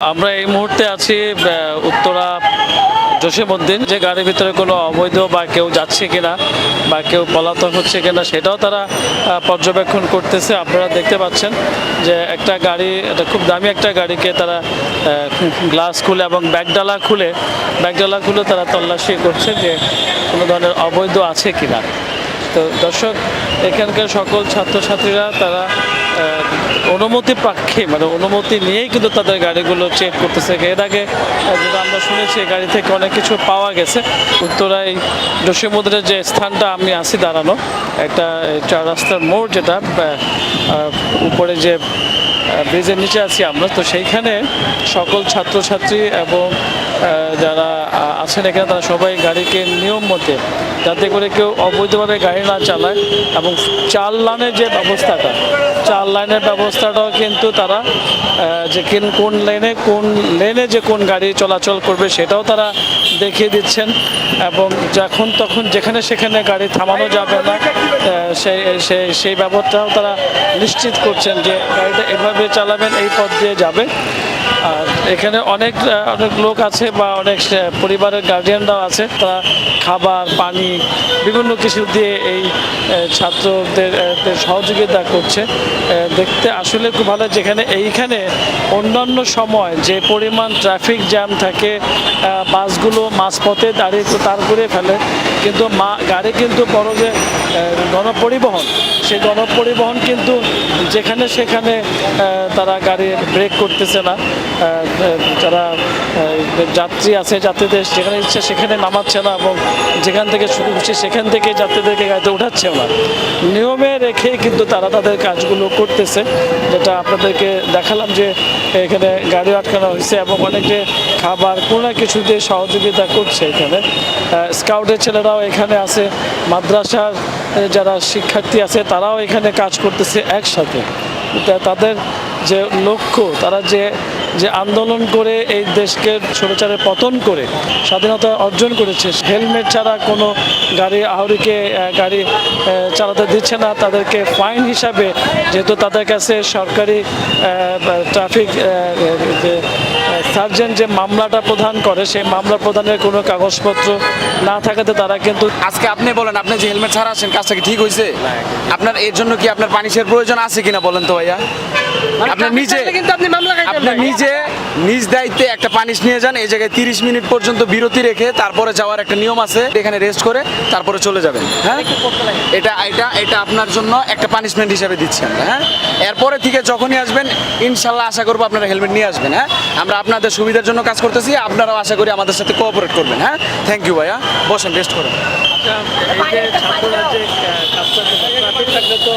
আমরা এই মুহূর্তে আছি উত্তরা জসীমউদ্দিন। যে গাড়ির ভিতরে কোনো অবৈধ বা কেউ যাচ্ছে কিনা বা কেউ পলাতক হচ্ছে কিনা সেটাও তারা পর্যবেক্ষণ করতেছে। আপনারা দেখতে পাচ্ছেন যে একটা গাড়ি, এটা খুব দামি একটা গাড়িকে তারা গ্লাস খুলে এবং ব্যাগডালা খুলে ব্যাগডালা খুলে তারা তল্লাশি করছে যে কোনো ধরনের অবৈধ আছে কিনা। তো দর্শক, এখানকার সকল ছাত্রছাত্রীরা তারা অনুমতি পাক্ষে মানে অনুমতি নিয়েই কিন্তু তাদের গাড়িগুলো চেক করতেছে। এর আগে যেটা আমরা শুনেছি গাড়ি থেকে অনেক কিছু পাওয়া গেছে। উত্তরায় জসীমুদ্রের যে স্থানটা, আমি আছি দাঁড়ানো। একটা, চার রাস্তার মোড় যেটা উপরে যে ব্রিজের নিচে আছি আমরা। তো সেইখানে সকল ছাত্রছাত্রী এবং যারা আছেন এখানে, তারা সবাই গাড়িকে নিয়ম মতে, যাতে করে কেউ অবৈধভাবে গাড়ি না চালায় এবং চার লাইনের যে ব্যবস্থাটা চার লাইনের ব্যবস্থাটাও কিন্তু তারা যে কিন লেনে কোন লেনে যে কোন গাড়ি চলাচল করবে সেটাও তারা দেখিয়ে দিচ্ছেন। এবং যখন তখন যেখানে সেখানে গাড়ি থামানো যাবে না সেই সেই সেই ব্যাপারটাও তারা নিশ্চিত করছেন যে গাড়িটা এভাবে চালাবেন, এই পথ দিয়ে যাবে। আর এখানে অনেক অনেক লোক আছে বা অনেক পরিবারের গার্জিয়ানরাও আছে। তারা খাবার, পানি, বিভিন্ন কিছু দিয়ে এই ছাত্রদের সহযোগিতা করছে। দেখতে আসলে খুব ভালো যেখানে, এইখানে অন্যান্য সময় যে পরিমাণ ট্রাফিক জ্যাম থাকে বাসগুলো মাঝপথে দাঁড়িয়ে তার করে ফেলে। কিন্তু মা, গাড়ি কিন্তু বড় যে গণপরিবহন। সেই গণপরিবহন কিন্তু যেখানে সেখানে তারা গাড়ি ব্রেক করতেছে না। যারা যাত্রী আছে, যাত্রীদের যেখানে ইচ্ছে সেখানে নামাচ্ছে না এবং যেখান থেকে শুরু করছে সেখান থেকে যাত্রীদেরকে গাড়িতে উঠাচ্ছে না। নিয়মে রেখে কিন্তু তারা তাদের কাজগুলো করতেছে, যেটা আপনাদেরকে দেখালাম যে এখানে গাড়ি আটকানো হয়েছে এবং অনেকে খাবার, কোনো না কিছু দিয়ে সহযোগিতা করছে এখানে। স্কাউটের ছেলেরাও এখানে আছে, মাদ্রাসার যারা শিক্ষার্থী আছে তারাও এখানে কাজ করতেছে একসাথে। তাদের যে লক্ষ্য, তারা যে যে আন্দোলন করে এই দেশকে ছোটচারে পতন করে স্বাধীনতা অর্জন করেছে, হেলমেট ছাড়া কোনো গাড়ি আহরিকে গাড়ি চালাতে দিচ্ছে না, তাদেরকে ফাইন হিসাবে যেহেতু তাদের কাছে সরকারি ট্রাফিক যে সার্জেন্ট যে মামলাটা প্রদান করে, সেই মামলা প্রদানের কোনো কাগজপত্র না থাকাতে তারা কিন্তু আজকে আপনি বলেন, আপনি যে হেলমেট ছাড়া আছেন, কাজটা কি ঠিক হয়েছে? আপনার এর জন্য কি আপনার পানিশের প্রয়োজন আছে কিনা বলেন তো ভাইয়া? আপনি নিজে কিন্তু আপনি মামলা আপনি নিজে নিজ দায়িত্বে একটা পানিশ নিয়ে যান এই জায়গায় তিরিশ মিনিট পর্যন্ত বিরতি রেখে তারপরে যাওয়ার একটা নিয়ম আছে এখানে রেস্ট করে তারপরে চলে যাবেন। হ্যাঁ? এটা এটা এটা আপনার জন্য একটা পানিশমেন্ট হিসাবে দিচ্ছি আমরা হ্যাঁ? এরপরে থেকে যখনই আসবেন ইনশাল্লাহ আশা করব আপনারা হেলমেট নিয়ে আসবেন হ্যাঁ? আমরা আপনাদের সুবিধার জন্য কাজ করতেছি আপনারাও আশা করি আমাদের সাথে কোঅপারেট করবেন হ্যাঁ? থ্যাংক ইউ ভাইয়া। বসেন রেস্ট করুন। তো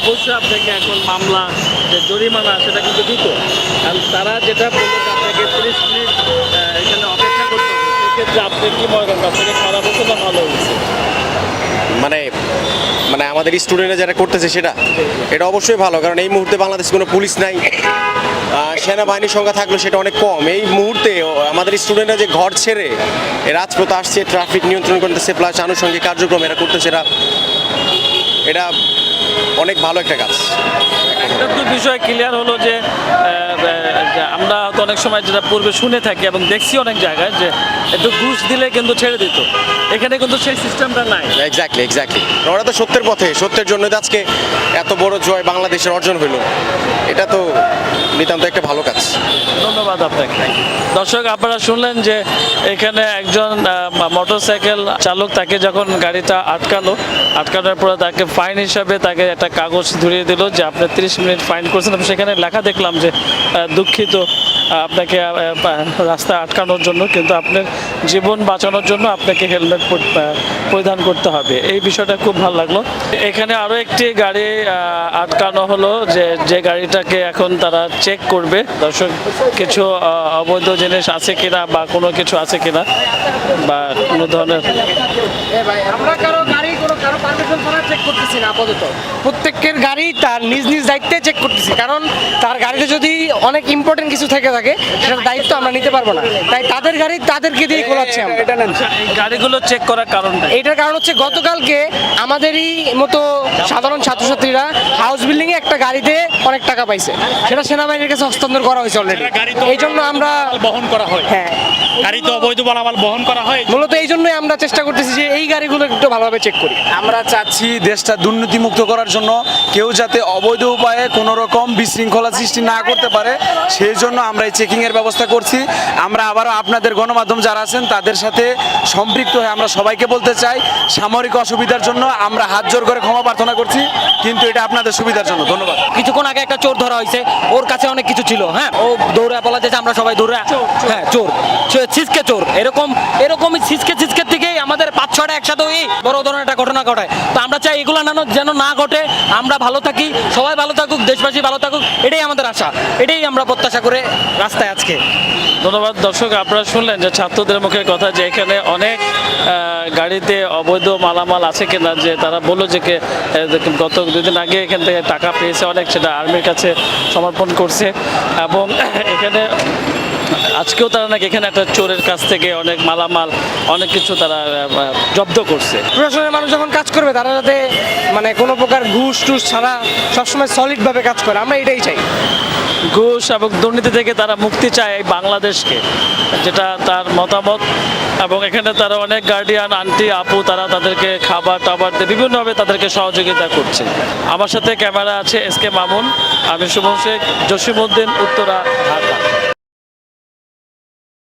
অবশ্যই আপনাকে এখন মামলা যে জরিমানা, সেটা কিন্তু দিত আর তারা যেটা বলল আপনাকে তিরিশ মিনিট এখানে অপেক্ষা করতে হবে। সেক্ষেত্রে আপনি কি মনে করেন, আপনাকে খারাপ না ভালো মানে মানে আমাদের স্টুডেন্টরা যারা করতেছে সেটা, এটা অবশ্যই ভালো। কারণ এই মুহূর্তে বাংলাদেশে কোনো পুলিশ নাই। সেনাবাহিনীর সংখ্যা থাকলেও সেটা অনেক কম। এই মুহূর্তে আমাদের স্টুডেন্টরা যে ঘর ছেড়ে রাজপথ আসছে, ট্রাফিক নিয়ন্ত্রণ করতেছে, প্লাস আনুষঙ্গিক কার্যক্রম এরা করতেছে, এরা এটা অনেক ভালো একটা কাজ একটা বিষয় ক্লিয়ার হলো যে আমরা তো অনেক সময় যেটা পূর্বে শুনে থাকি এবং দেখছি অনেক জায়গায় যে একটু ঘুষ দিলে কিন্তু ছেড়ে দিত। এখানে কিন্তু সেই সিস্টেমটা নাই। এক্স্যাক্টলি এক্স্যাক্টলি ওরা তো সত্যের পথে সত্যের জন্য আজকে এত বড় জয় বাংলাদেশের অর্জন হলো। এটা তো নিতান্ত একটা ভালো কাজ। ধন্যবাদ আপনাকে। দর্শক আপনারা শুনলেন যে এখানে একজন মোটরসাইকেল চালক তাকে যখন গাড়িটা আটকালো আটকানোর পরে তাকে ফাইন হিসাবে তাকে একটা কাগজ ধরিয়ে দিল যে আপনি তিরিশ মিনিট ফাইন করেছেন। সেখানে লেখা দেখলাম যে দুঃখিত আপনাকে রাস্তায় আটকানোর জন্য, কিন্তু আপনার জীবন বাঁচানোর জন্য আপনাকে হেলমেট পরিধান করতে হবে। এই বিষয়টা খুব ভালো লাগল। এখানে আরও একটি গাড়ি আটকানো হলো যে যে গাড়িটাকে এখন তারা চেক করবে। দর্শক, কিছু অবৈধ জিনিস আছে কিনা বা কোনো কিছু আছে কিনা বা কোনো ধরনের ছাড়া চেক করতেছি না আপাতত। প্রত্যেকের গাড়ি তার নিজ নিজ দায়িত্বে চেক করতেছি কারণ তার গাড়িতে যদি অনেক ইম্পর্টেন্ট কিছু থেকে থাকে সেটার দায়িত্ব আমরা নিতে পারব না। তাই তাদের গাড়ি তাদেরকে দিয়ে খোলাচ্ছি আমরা। এটা নেন। এই গাড়িগুলো চেক করার কারণ এইটার কারণ হচ্ছে গতকালকে আমাদেরই মতো সাধারণ ছাত্রছাত্রীরা হাউস বিল্ডিং এ একটা গাড়িতে অনেক টাকা পাইছে। সেটা সেনাবাহিনীর কাছে হস্তান্তর করা হয়েছে অলরেডি এই জন্য আমরা বহন করা হয়। হ্যাঁ। গাড়ি তো অবৈধ মালামাল বহন করা হয়। মূলত এই জন্যই আমরা চেষ্টা করতেছি যে এই গাড়িগুলো একটু ভালোভাবে চেক করি। আমরা চাচ্ছি দেশটা দুর্নীতিমুক্ত করার জন্য কেউ যাতে অবৈধ উপায়ে কোনো রকম বিশৃঙ্খলা সৃষ্টি না করতে পারে সেই জন্য আমরা এই চেকিংয়ের ব্যবস্থা করছি। আমরা আবারও আপনাদের গণমাধ্যম যারা আছেন তাদের সাথে সম্পৃক্ত হয়ে আমরা সবাইকে বলতে চাই সামরিক অসুবিধার জন্য আমরা হাত জোর করে ক্ষমা প্রার্থনা করছি কিন্তু এটা আপনাদের সুবিধার জন্য। ধন্যবাদ। কিছুক্ষণ আগে একটা চোর ধরা হয়েছে ওর কাছে অনেক কিছু ছিল হ্যাঁ? ও দৌড়ে বলা যাচ্ছে আমরা সবাই দৌড়ে হ্যাঁ চোর। ছিচকে চোর। এরকম এরকমই ছিচকে ছিচকে থেকেই আমাদের পাঁচ ছটা একসাথে এই বড় ধরনের একটা ঘটনা ঘটায়। তো আমরা চাই এগুলো যেন না ঘটে। আমরা ভালো থাকি, সবাই ভালো থাকুক, দেশবাসী ভালো থাকুক, এটাই আমাদের আশা। এটাই আমরা প্রত্যাশা করে রাস্তায় আজকে। ধন্যবাদ দর্শক, আপনারা শুনলেন যে ছাত্রদের মুখে কথা যে এখানে অনেক গাড়িতে অবৈধ মালামাল আছে কিনা, যে তারা বলল যে গত দুদিন আগে এখান থেকে টাকা পেয়েছে অনেক, সেটা আর্মির কাছে সমর্পণ করছে। এবং এখানে আজকেও তারা নাকি এখানে একটা চোরের কাছ থেকে অনেক মালামাল অনেক কিছু তারা জব্দ করছে। প্রশাসনের মানুষ যখন কাজ করবে তারা যাতে মানে কোনো প্রকার ঘুষ টুস ছাড়া সবসময় সলিডভাবে কাজ করে। আমরা এটাই চাই। ঘুষ এবং দুর্নীতি থেকে তারা মুক্তি চায় এই বাংলাদেশকে যেটা তার মতামত। এবং এখানে তারা অনেক গার্ডিয়ান আন্টি আপু তারা তাদেরকে খাবার টাবার দিয়ে বিভিন্নভাবে তাদেরকে সহযোগিতা করছে। আমার সাথে ক্যামেরা আছে এস কে মামুন আমি শুভম শেখ জসিমউদ্দিন উত্তরা ঢাকা।